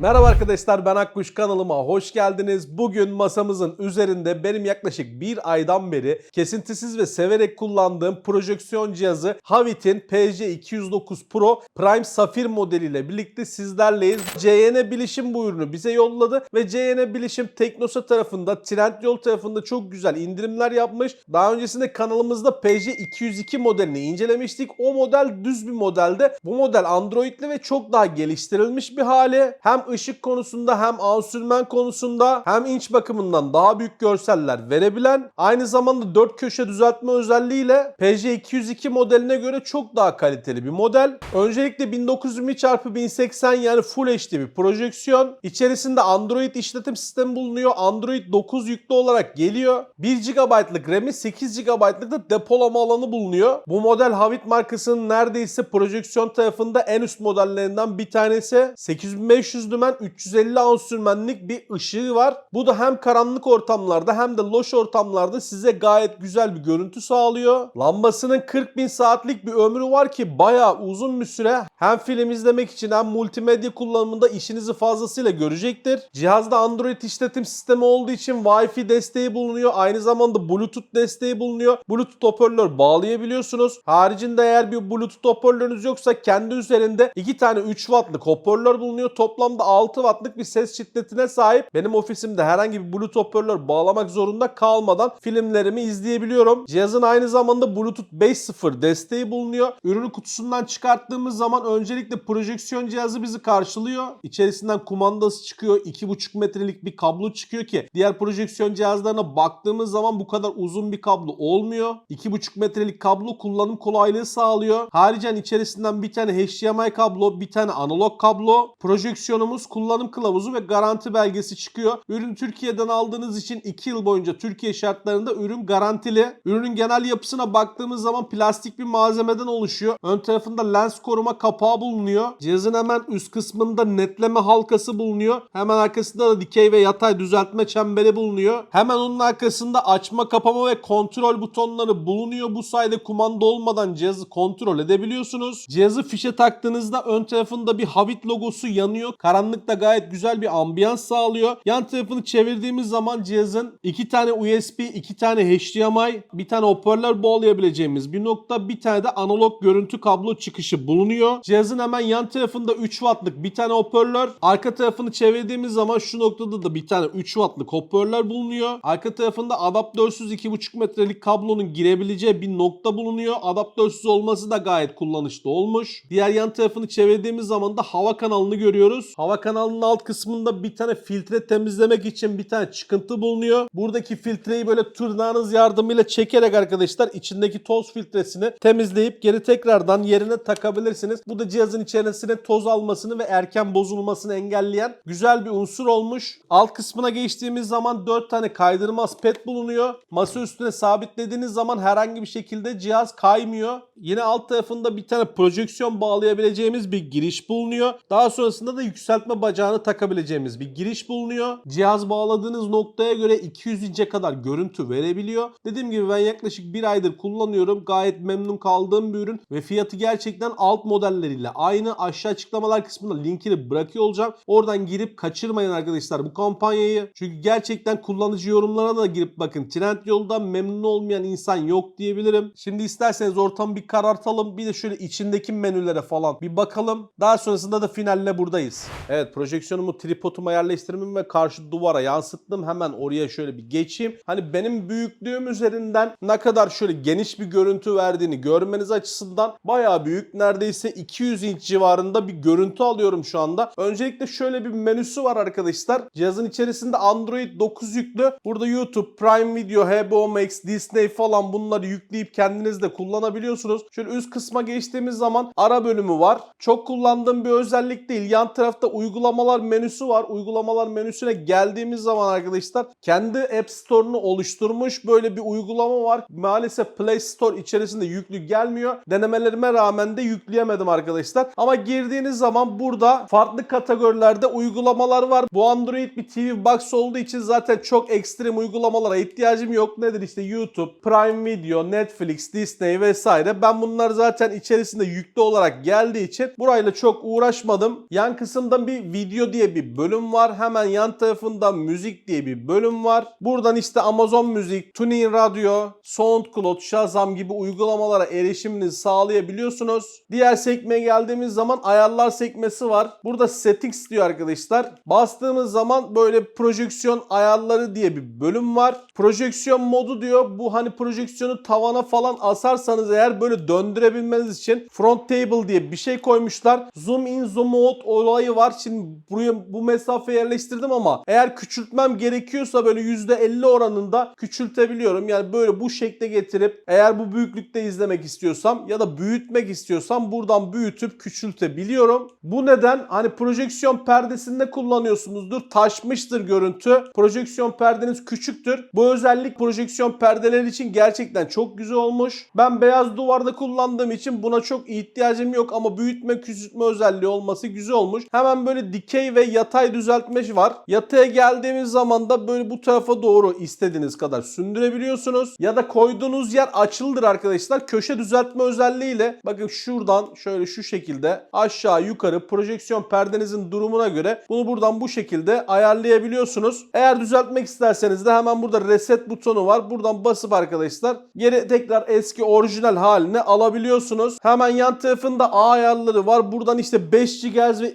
Merhaba arkadaşlar ben Akkuş kanalıma hoş geldiniz. Bugün masamızın üzerinde benim yaklaşık bir aydan beri kesintisiz ve severek kullandığım projeksiyon cihazı Havit'in PC209 Pro Prime Safir modeliyle birlikte sizlerleyiz. CYN Bilişim bu ürünü bize yolladı ve CYN Bilişim Teknosa tarafında Trendyol tarafında çok güzel indirimler yapmış. Daha öncesinde kanalımızda PC202 modelini incelemiştik. O model düz bir modelde. Bu model Android'li ve çok daha geliştirilmiş bir hali. Hem ışık konusunda hem ansürmen konusunda hem inç bakımından daha büyük görseller verebilen aynı zamanda 4 köşe düzeltme özelliğiyle PC202 modeline göre çok daha kaliteli bir model. Öncelikle 1920x1080 yani Full HD bir projeksiyon. İçerisinde Android işletim sistemi bulunuyor. Android 9 yüklü olarak geliyor. 1 GB'lık RAM'i 8 GB'lık da depolama alanı bulunuyor. Bu model Havit markasının neredeyse projeksiyon tarafında en üst modellerinden bir tanesi. 8500 lümen 350 ansürmenlik bir ışığı var. Bu da hem karanlık ortamlarda hem de loş ortamlarda size gayet güzel bir görüntü sağlıyor. Lambasının 40 bin saatlik bir ömrü var ki bayağı uzun bir süre hem film izlemek için hem multimedya kullanımında işinizi fazlasıyla görecektir. Cihazda Android işletim sistemi olduğu için Wi-Fi desteği bulunuyor. Aynı zamanda Bluetooth desteği bulunuyor. Bluetooth hoparlör bağlayabiliyorsunuz. Haricinde eğer bir Bluetooth hoparlörünüz yoksa kendi üzerinde 2 tane 3 wattlık hoparlör bulunuyor. Toplamda 6 wattlık bir ses şiddetine sahip. Benim ofisimde herhangi bir Bluetooth hoparlör bağlamak zorunda kalmadan filmlerimi izleyebiliyorum. Cihazın aynı zamanda Bluetooth 5.0 desteği bulunuyor. Ürünü kutusundan çıkarttığımız zaman öncelikle projeksiyon cihazı bizi karşılıyor. İçerisinden kumandası çıkıyor. 2.5 metrelik bir kablo çıkıyor ki diğer projeksiyon cihazlarına baktığımız zaman bu kadar uzun bir kablo olmuyor. 2.5 metrelik kablo kullanım kolaylığı sağlıyor. Haricen içerisinden bir tane HDMI kablo, bir tane analog kablo, projeksiyonumuz, kullanım kılavuzu ve garanti belgesi çıkıyor. Ürün Türkiye'den aldığınız için 2 yıl boyunca Türkiye şartlarında ürün garantili. Ürünün genel yapısına baktığımız zaman plastik bir malzemeden oluşuyor. Ön tarafında lens koruma kapağı bulunuyor. Cihazın hemen üst kısmında netleme halkası bulunuyor. Hemen arkasında da dikey ve yatay düzeltme çemberi bulunuyor. Hemen onun arkasında açma, kapama ve kontrol butonları bulunuyor. Bu sayede kumanda olmadan cihazı kontrol edebiliyorsunuz. Cihazı fişe taktığınızda ön tarafında bir Havit logosu yanıyor. Karanlıkta gayet güzel bir ambiyans sağlıyor. Yan tarafını çevirdiğimiz zaman cihazın iki tane USB, iki tane HDMI, bir tane hoparlör bağlayabileceğimiz bir nokta, bir tane de analog görüntü kablo çıkışı bulunuyor. Cihazın hemen yan tarafında 3 wattlık bir tane hoparlör. Arka tarafını çevirdiğimiz zaman şu noktada da bir tane 3 wattlık hoparlör bulunuyor. Arka tarafında adaptörsüz 2,5 metrelik kablonun girebileceği bir nokta bulunuyor. Adaptörsüz olması da gayet kullanışlı olmuş. Diğer yan tarafını çevirdiğimiz zaman da hava kanalını görüyoruz. Hava kanalının alt kısmında bir tane filtre temizlemek için bir tane çıkıntı bulunuyor. Buradaki filtreyi böyle tırnağınız yardımıyla çekerek arkadaşlar içindeki toz filtresini temizleyip geri tekrardan yerine takabilirsiniz. Bu da cihazın içerisine toz almasını ve erken bozulmasını engelleyen güzel bir unsur olmuş. Alt kısmına geçtiğimiz zaman 4 tane kaydırmaz pet bulunuyor. Masa üstüne sabitlediğiniz zaman herhangi bir şekilde cihaz kaymıyor. Yine alt tarafında bir tane projeksiyon bağlayabileceğimiz bir giriş bulunuyor. Daha sonrasında da yükseltme bacağını takabileceğimiz bir giriş bulunuyor. Cihaz bağladığınız noktaya göre 200 inçe kadar görüntü verebiliyor. Dediğim gibi ben yaklaşık bir aydır kullanıyorum. Gayet memnun kaldığım bir ürün ve fiyatı gerçekten alt modelleriyle aynı. Aşağı açıklamalar kısmında linkini bırakıyor olacağım. Oradan girip kaçırmayın arkadaşlar bu kampanyayı. Çünkü gerçekten kullanıcı yorumlarına da girip bakın. Trendyol'dan memnun olmayan insan yok diyebilirim. Şimdi isterseniz ortamı bir karartalım. Bir de şöyle içindeki menülere falan bir bakalım. Daha sonrasında da finalle buradayız. Evet projeksiyonumu tripoduma yerleştirmem ve karşı duvara yansıttım. Hemen oraya şöyle bir geçeyim. Hani benim büyüklüğüm üzerinden ne kadar şöyle geniş bir görüntü verdiğini görmeniz açısından bayağı büyük. Neredeyse 200 inç civarında bir görüntü alıyorum şu anda. Öncelikle şöyle bir menüsü var arkadaşlar. Cihazın içerisinde Android 9 yüklü. Burada YouTube, Prime Video, HBO Max, Disney falan bunları yükleyip kendiniz de kullanabiliyorsunuz. Şöyle üst kısma geçtiğimiz zaman ara bölümü var. Çok kullandığım bir özellik değil. Yan tarafta uygulamalar menüsü var. Uygulamalar menüsüne geldiğimiz zaman arkadaşlar kendi App Store'unu oluşturmuş böyle bir uygulama var. Maalesef Play Store içerisinde yüklü gelmiyor. Denemelerime rağmen de yükleyemedim arkadaşlar. Ama girdiğiniz zaman burada farklı kategorilerde uygulamalar var. Bu Android bir TV Box olduğu için zaten çok ekstrem uygulamalara ihtiyacım yok. Nedir işte YouTube, Prime Video, Netflix, Disney vesaire. Ben bunlar zaten içerisinde yüklü olarak geldiği için burayla çok uğraşmadım. Yan kısımda bir bir video diye bir bölüm var. Hemen yan tarafında müzik diye bir bölüm var. Buradan işte Amazon Müzik, TuneIn Radio, SoundCloud, Shazam gibi uygulamalara erişiminizi sağlayabiliyorsunuz. Diğer sekmeye geldiğimiz zaman ayarlar sekmesi var. Burada settings diyor arkadaşlar. Bastığımız zaman böyle projeksiyon ayarları diye bir bölüm var. Projeksiyon modu diyor. Bu hani projeksiyonu tavana falan asarsanız eğer böyle döndürebilmeniz için front table diye bir şey koymuşlar. Zoom in zoom out olayı var. Şimdi buraya bu mesafe yerleştirdim ama eğer küçültmem gerekiyorsa böyle %50 oranında küçültebiliyorum. Yani böyle bu şekle getirip eğer bu büyüklükte izlemek istiyorsam ya da büyütmek istiyorsam buradan büyütüp küçültebiliyorum. Bu neden hani projeksiyon perdesinde kullanıyorsunuzdur. Taşmıştır görüntü. Projeksiyon perdeniz küçüktür. Bu özellik projeksiyon perdeleri için gerçekten çok güzel olmuş. Ben beyaz duvarda kullandığım için buna çok ihtiyacım yok ama büyütme küçültme özelliği olması güzel olmuş. Hemen böyle dikey ve yatay düzeltme var. Yataya geldiğimiz zaman da böyle bu tarafa doğru istediğiniz kadar sündürebiliyorsunuz. Ya da koyduğunuz yer açıldır arkadaşlar. Köşe düzeltme özelliğiyle bakın şuradan şöyle şu şekilde aşağı yukarı projeksiyon perdenizin durumuna göre bunu buradan bu şekilde ayarlayabiliyorsunuz. Eğer düzeltmek isterseniz de hemen burada reset butonu var. Buradan basıp arkadaşlar geri tekrar eski orijinal haline alabiliyorsunuz. Hemen yan tarafında A ayarları var. Buradan işte 5 GHz ve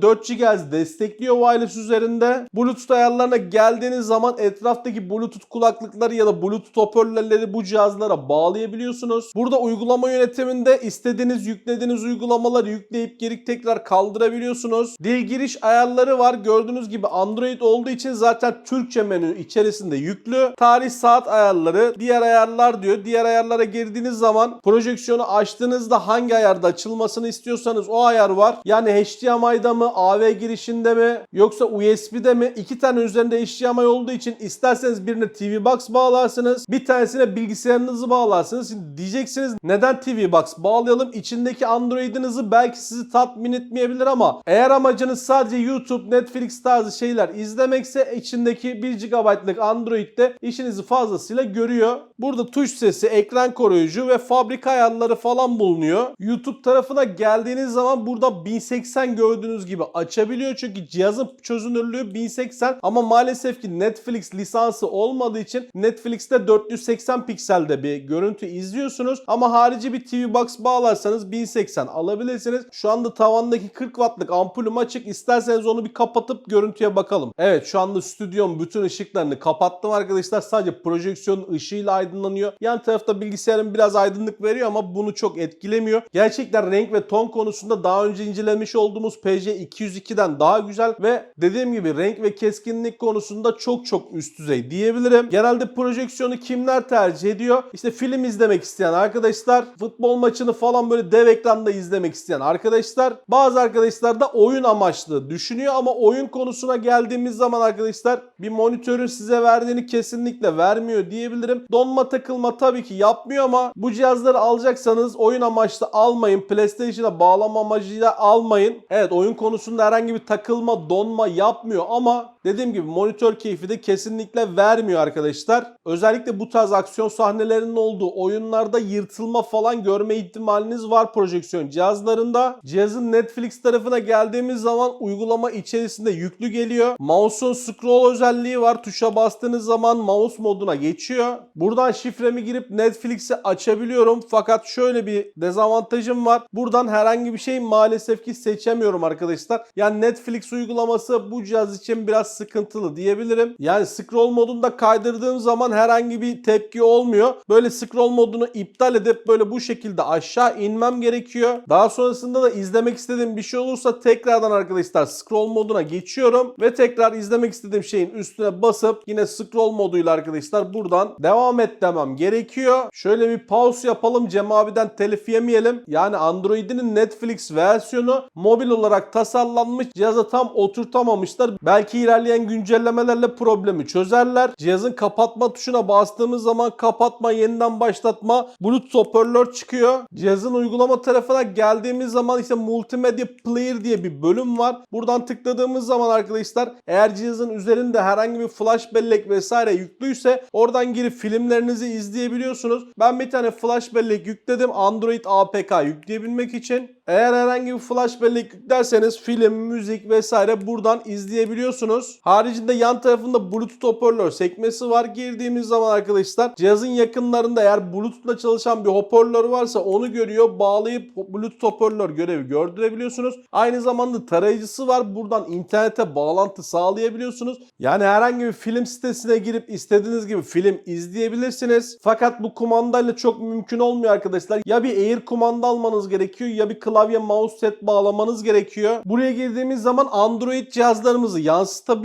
2.4 GHz destekliyor wireless üzerinde. Bluetooth ayarlarına geldiğiniz zaman etraftaki Bluetooth kulaklıkları ya da Bluetooth hoparlörleri bu cihazlara bağlayabiliyorsunuz. Burada uygulama yönetiminde istediğiniz yüklediğiniz uygulamaları yükleyip geri tekrar kaldırabiliyorsunuz. Dil giriş ayarları var. Gördüğünüz gibi Android olduğu için zaten Türkçe menü içerisinde yüklü. Tarih saat ayarları, diğer ayarlar diyor. Diğer ayarlara girdiğiniz zaman projeksiyonu açtığınızda hangi ayarda açılmasını istiyorsanız o ayar var. Yani HDMI'da mı, AV girişinde mi yoksa USB'de mi? İki tane üzerinde HDMI olduğu için isterseniz birine TV Box bağlarsınız. Bir tanesine bilgisayarınızı bağlarsınız. Şimdi diyeceksiniz neden TV Box bağlayalım? İçindeki Android'inizi belki sizi tatmin etmeyebilir ama eğer amacınız sadece YouTube, Netflix tarzı şeyler izlemekse içindeki 1 GB'lık Android'de işinizi fazlasıyla görüyor. Burada tuş sesi, ekran koruyucu ve fabrika ayarları falan bulunuyor. YouTube tarafına geldiğiniz zaman burada 1080 gördüğünüz gibi açabiliyor. Çünkü cihazın çözünürlüğü 1080 ama maalesef ki Netflix lisansı olmadığı için Netflix'te 480 pikselde bir görüntü izliyorsunuz. Ama harici bir TV Box bağlarsanız 1080 alabilirsiniz. Şu anda tavandaki 40 wattlık ampulüm açık. İsterseniz onu bir kapatıp görüntüye bakalım. Evet şu anda stüdyom bütün ışıklarını kapattım arkadaşlar. Sadece projeksiyon ışığıyla aydınlanıyor. Yan tarafta bilgisayarım biraz aydınlık veriyor ama bunu çok etkilemiyor. Gerçekten renk ve ton konusunda daha önce incelemiş olduğumuz PC202'den daha güzel ve dediğim gibi renk ve keskinlik konusunda çok çok üst düzey diyebilirim. Genelde projeksiyonu kimler tercih ediyor? İşte film izlemek isteyen arkadaşlar, futbol maçını falan böyle dev ekranda izlemek isteyen arkadaşlar, bazı arkadaşlar da oyun amaçlı düşünüyor ama oyun konusuna geldiğimiz zaman arkadaşlar bir monitörün size verdiğini kesinlikle vermiyor diyebilirim. Donma takılma tabii ki yapmıyor ama bu cihazları alacaksanız oyun amaçlı almayın. PlayStation'a bağlama amacıyla almayın. Evet oyun konusunda herhangi bir takılma, donma yapmıyor ama dediğim gibi monitör keyfi de kesinlikle vermiyor arkadaşlar. Özellikle bu tarz aksiyon sahnelerinin olduğu oyunlarda yırtılma falan görme ihtimaliniz var projeksiyon cihazlarında. Cihazın Netflix tarafına geldiğimiz zaman uygulama içerisinde yüklü geliyor. Mouse'un scroll özelliği var. Tuşa bastığınız zaman mouse moduna geçiyor. Buradan şifremi girip Netflix'i açabiliyorum. Fakat şöyle bir dezavantajım var. Buradan herhangi bir şey maalesef ki seçemiyorum arkadaşlar. Yani Netflix uygulaması bu cihaz için biraz sıkıntılı diyebilirim. Yani scroll modunda kaydırdığım zaman herhangi bir tepki olmuyor. Böyle scroll modunu iptal edip böyle bu şekilde aşağı inmem gerekiyor. Daha sonrasında da izlemek istediğim bir şey olursa tekrardan arkadaşlar scroll moduna geçiyorum ve tekrar izlemek istediğim şeyin üstüne basıp yine scroll moduyla arkadaşlar buradan devam et demem gerekiyor. Şöyle bir pause yapalım. Cem abiden telif yemeyelim. Yani Android'in Netflix versiyonu mobil olarak tasarlanmış. Cihaza tam oturtamamışlar. Belki ilerleyen ilerleyen güncellemelerle problemi çözerler. Cihazın kapatma tuşuna bastığımız zaman kapatma, yeniden başlatma, Bluetooth hoparlör çıkıyor. Cihazın uygulama tarafına geldiğimiz zaman ise Multimedia Player diye bir bölüm var. Buradan tıkladığımız zaman arkadaşlar eğer cihazın üzerinde herhangi bir flash bellek vesaire yüklüyse oradan girip filmlerinizi izleyebiliyorsunuz. Ben bir tane flash bellek yükledim Android APK yükleyebilmek için. Eğer herhangi bir flash bellek yüklerseniz film, müzik vesaire buradan izleyebiliyorsunuz. Haricinde yan tarafında Bluetooth hoparlör sekmesi var. Girdiğimiz zaman arkadaşlar cihazın yakınlarında eğer Bluetooth'la çalışan bir hoparlör varsa onu görüyor. Bağlayıp Bluetooth hoparlör görevi gördürebiliyorsunuz. Aynı zamanda tarayıcısı var. Buradan internete bağlantı sağlayabiliyorsunuz. Yani herhangi bir film sitesine girip istediğiniz gibi film izleyebilirsiniz. Fakat bu kumandayla çok mümkün olmuyor arkadaşlar. Ya bir Air kumanda almanız gerekiyor ya bir klavye mouse set bağlamanız gerekiyor. Buraya girdiğimiz zaman Android cihazlarımızı yansıtabiliyoruz.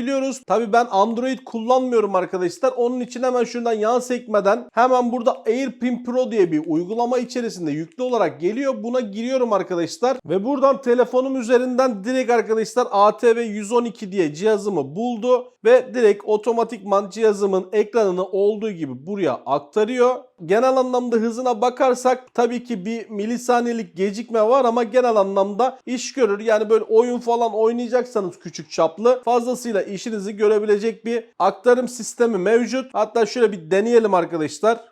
Tabi ben Android kullanmıyorum arkadaşlar. Onun için hemen şuradan yan sekmeden hemen burada AirPin Pro diye bir uygulama içerisinde yüklü olarak geliyor. Buna giriyorum arkadaşlar. Ve buradan telefonum üzerinden direkt arkadaşlar ATV 112 diye cihazımı buldu. Ve direkt otomatikman cihazımın ekranını olduğu gibi buraya aktarıyor. Genel anlamda hızına bakarsak tabii ki bir milisaniyelik gecikme var ama genel anlamda iş görür. Yani böyle oyun falan oynayacaksanız küçük çaplı fazlasıyla işinizi görebilecek bir aktarım sistemi mevcut. Hatta şöyle bir deneyelim arkadaşlar.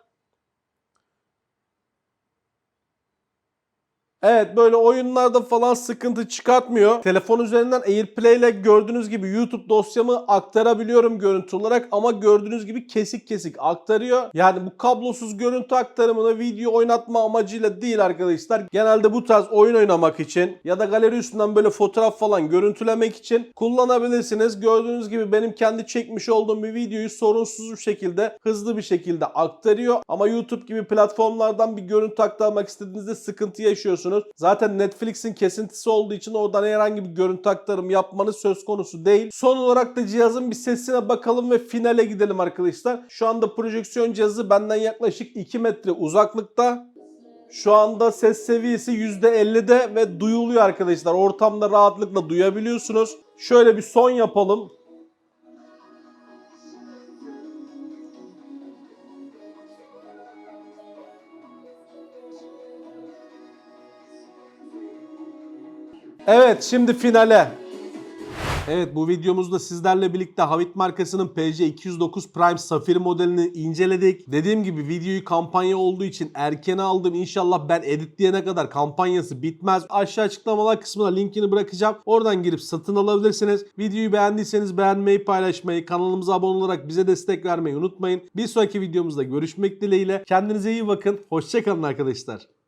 Evet böyle oyunlarda falan sıkıntı çıkartmıyor. Telefon üzerinden AirPlay ile gördüğünüz gibi YouTube dosyamı aktarabiliyorum görüntü olarak ama gördüğünüz gibi kesik kesik aktarıyor. Yani bu kablosuz görüntü aktarımını video oynatma amacıyla değil arkadaşlar. Genelde bu tarz oyun oynamak için ya da galeri üstünden böyle fotoğraf falan görüntülemek için kullanabilirsiniz. Gördüğünüz gibi benim kendi çekmiş olduğum bir videoyu sorunsuz bir şekilde hızlı bir şekilde aktarıyor. Ama YouTube gibi platformlardan bir görüntü aktarmak istediğinizde sıkıntı yaşıyorsunuz. Zaten Netflix'in kesintisi olduğu için oradan herhangi bir görüntü aktarım yapmanız söz konusu değil. Son olarak da cihazın bir sesine bakalım ve finale gidelim arkadaşlar. Şu anda projeksiyon cihazı benden yaklaşık 2 metre uzaklıkta. Şu anda ses seviyesi %50'de ve duyuluyor arkadaşlar. Ortamda rahatlıkla duyabiliyorsunuz. Şöyle bir son yapalım. Evet şimdi finale. Evet bu videomuzda sizlerle birlikte Havit markasının PC209 Prime Safir modelini inceledik. Dediğim gibi videoyu kampanya olduğu için erkene aldım. İnşallah ben editleyene kadar kampanyası bitmez. Aşağı açıklamalar kısmına linkini bırakacağım. Oradan girip satın alabilirsiniz. Videoyu beğendiyseniz beğenmeyi, paylaşmayı, kanalımıza abone olarak bize destek vermeyi unutmayın. Bir sonraki videomuzda görüşmek dileğiyle. Kendinize iyi bakın. Hoşçakalın arkadaşlar.